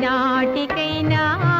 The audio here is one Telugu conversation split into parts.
நாட்டிகை நான்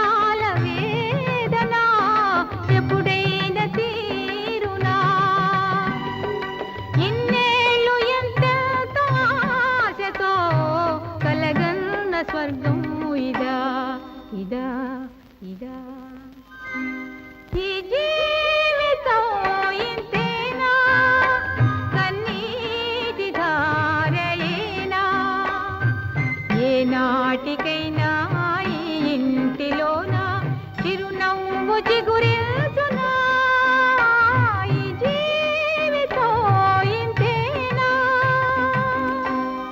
ఇదా ఇదా. నాటికైనా ఇంటిలోనా? చిరునవ్వు జిగు